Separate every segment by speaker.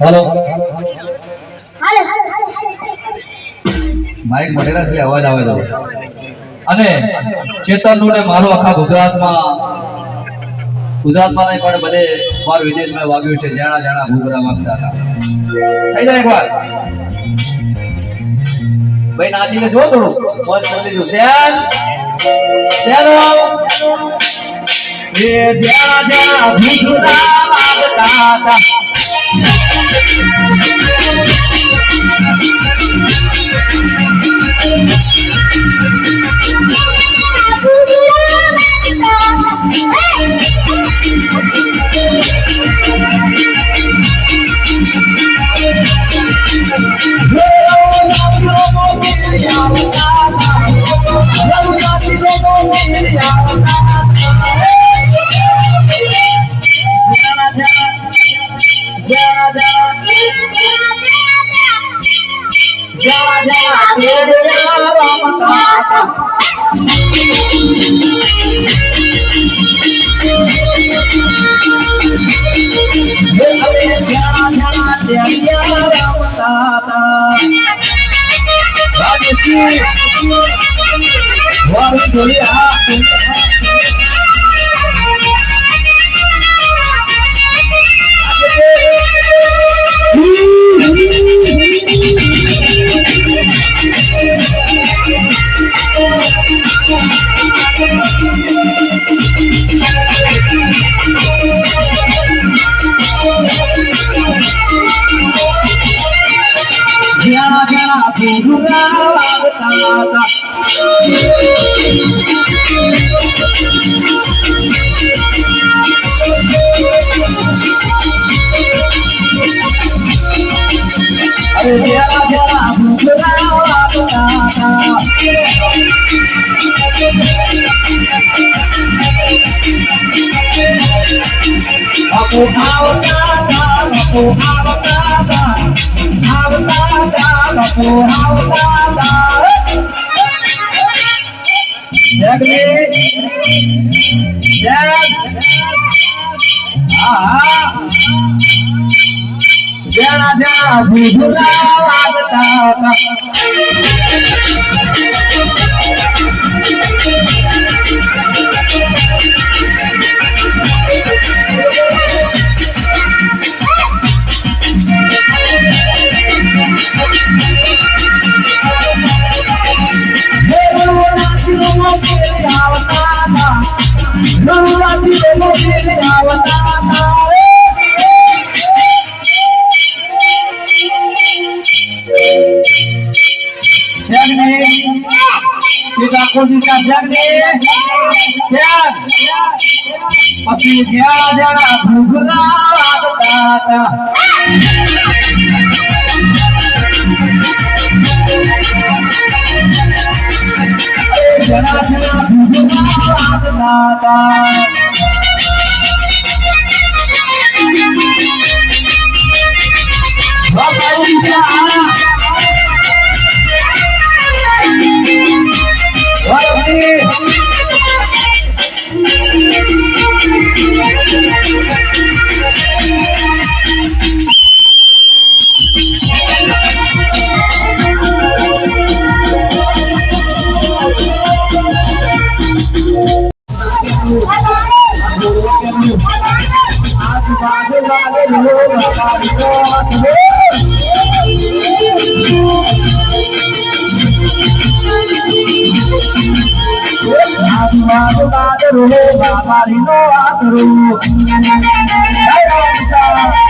Speaker 1: Hello Mike મળેલા છે અવાજ આવે તો. અને ચેતનનું ને મારું આખા ગુજરાતમાં ગુજરાતમાં નહીં, પણ બધે બાર વિદેશમાં વાગ્યું છે. જાણા જાણા ભૂગરા વાગતા હતા. થઈ જાય એકવાર. ભાઈ, નાચીને જો થોડું. મોજ કરી જો શેન? શેનો?
Speaker 2: એ જ્યાં જ્યાં ભૂખરા માંગતા હતા. જ્યાં જ્યાં ભૂખરા વાગતા હતા અરે જરા જરા ભૂખરા વાગતા હતા બાપુ આવતા હતા બાપુ આવતા જણા જણા ભૂખરા વાગતા હતા પછી જ્યાં જ્યાં ભૂખરા વાગતા હતા જણા જણા ભૂખરા વાગતા હતા બાબારીનો આસરો આજુ બાજુ બાજુ રો સાધુ બાજુ એ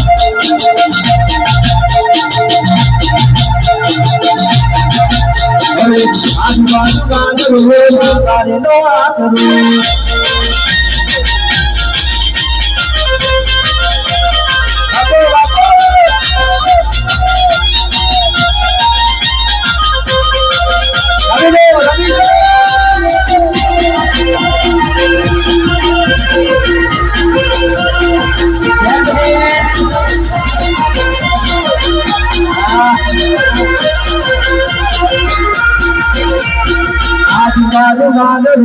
Speaker 2: હવે આજુબાજુ ગાંધરું હોય તારેનો આસરો ગાંધરું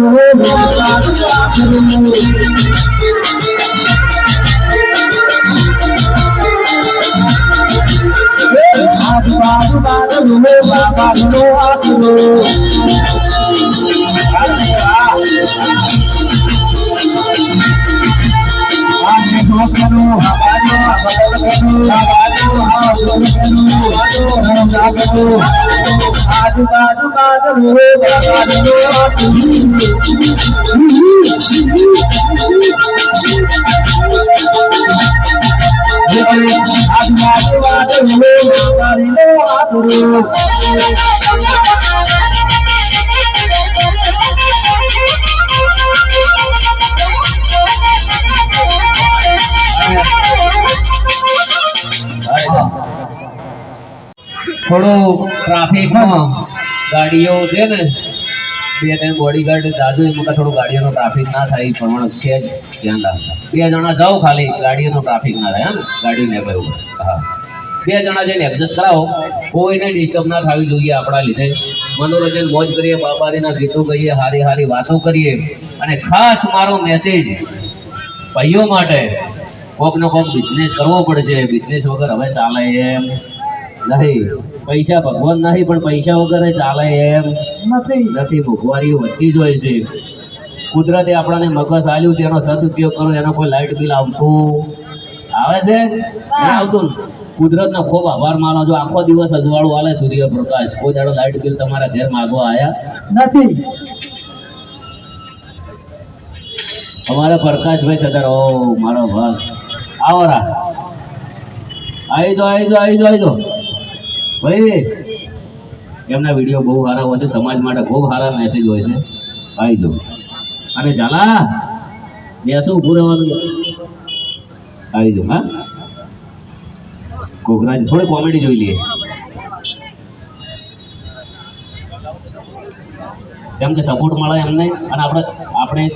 Speaker 2: હોય તારેનો આસરો આજુબાજુ ગાંધરું હોય બાબાનો આસરો આજુબાજુ બાજુ આજુબાજુ બાજુ આસરો
Speaker 1: થોડું ટ્રાફિકમાં ગાડીઓ છે ને, બે ત્રણ બોડીગાર્ડ જાજુ, એમાં થોડું ગાડીઓનો ટ્રાફિક ના થાય પ્રમાણે છે જ ધ્યાન રાખતા. બે જણા જાઓ ખાલી, ગાડીઓનો ટ્રાફિક ના થાય, હા ગાડી ને કહ્યું હા. બે જણા જઈને એડજસ્ટ કરાવો. કોઈને ડિસ્ટર્બ ના થવી જોઈએ આપણા લીધે. મનોરંજન, મોજ કરીએ બાબારીના ગીતો ગાઈએ, હારી હારી વાતો કરીએ. અને ખાસ મારો મેસેજ ભાઈઓ માટે કોક નો કોક બિઝનેસ કરવો પડશે. બિઝનેસ વગર હવે ચાલે એમ. નહીં. પૈસા ભગવાન નહીં પણ પૈસા વગર ચાલે એમ.
Speaker 2: નથી.
Speaker 1: નથી મોંઘવારીઓ વધતી જ હોય છે. કુદરતે આપણાને મગજ આલ્યું છે એનો સદુપયોગ કરો એનો કોઈ લાઇટ બિલ આવતું. આવે છે? આવતું કુદરતનો ખૂબ આભાર માનો જો આખો દિવસ અજવાળું આલે સૂર્યપ્રકાશ. કોઈ દાડો લાઇટ બિલ તમારા ઘેર માગવા આયા?
Speaker 2: નથી.
Speaker 1: અમારા પ્રકાશભાઈ સદર ઓ મારો ભાગ. આવો રા. આવી જો આવી જો આવી જો આવી જો ભાઈ, એમના વીડિયો બહુ સારા હોય છે, સમાજ માટે બહુ સારા મેસેજ હોય છે. આવી જો અને ઝાલા બેસો ઊભું રહેવાનું. આવી જો હા? કોકરાજ, થોડી કોમેડી જોઈ લઈએ. કેમ કે સપોર્ટ મળે એમને, અને આપણે આપણે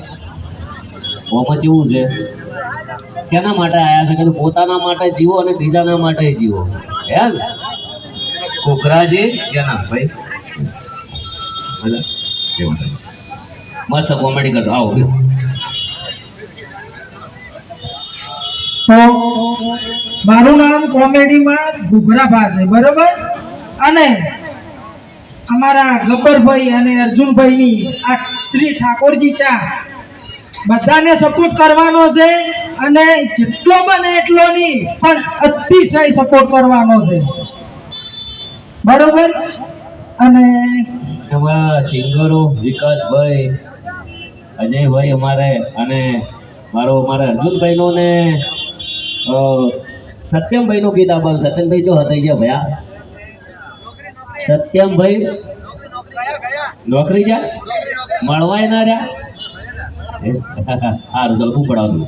Speaker 1: ઓમાં કેવું છે. શેના માટે આવ્યા છે? કે પોતાના માટે જીવો અને બીજાના માટે જીવો. હે કોકરાજી જેના ભાઈ. ભલે કેવું છે? મસ્ત કોમેડી કરતો. આવો
Speaker 2: તો મારું નામ કોમેડીમાં ઘુઘરાભા છે, બરોબર? અને અમારા ગબ્બરભાઈ અને અર્જુનભાઈની આ શ્રી ઠાકોરજી ચા બધાને સપોર્ટ કરવાનો છે અને જેટલો બને એટલો નહીં, પણ અતિશય સપોર્ટ કરવાનો છે. બરોબર? અને
Speaker 1: અમારા સિંગરો વિકાસભાઈ અજયભાઈ અમારે અને મારો અમારે અર્જુનભાઈનો ને સત્યમભાઈનું ગીત આપવાનું સત્યમભાઈ જો હતા ગયા ભયા? સત્યમભાઈ નોકરી જા મળવાય ના રહ્યા? સારું ચાલો હું પડાવું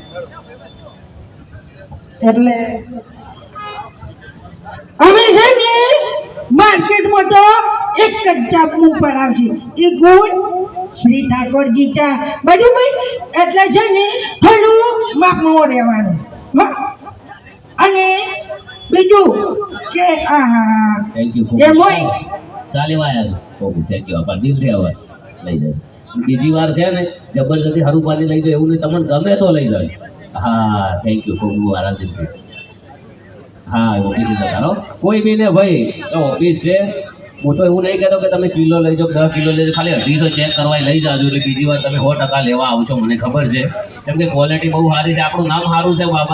Speaker 2: એટલે અમે છે ને માર્કેટમાં તો એક જ ચાપનું પડાવશે એ ગુણ શ્રી ઠાકોરજી ચા. બરાબર એટલે છે ને થોડું માપમાં રહેવાનું. અને બીજું કે આ હા એમ હોય.
Speaker 1: ચાલી વાયા ઓકે થેન્ક યુ આપા દિલથી હવે લઈ જાય. બીજી વાર છે ને જબરજસ્તી હરું પાણી લઈ જાય એવું નહીં. તમને ગમે તો લઈ જાય. હા થેન્ક યુ ખૂબ ખૂબ દિલથી હા ઓફિસે જતા રહો કોઈ બી ને ભાઈ ઓફિસ છે. હું તો એવું નહીં કહેતો કે તમે કિલો લઈ જાઓ, દસ કિલો લઈ જાઓ, ખાલી અઢીસો ચેક કરવા લઈ જાજો. એટલે બીજી વાર તમે સો ટકા લેવા આવશો, મને ખબર છે. કેમ કે ક્વોલિટી બહુ સારી છે, આપણું નામ સારું છે બાબા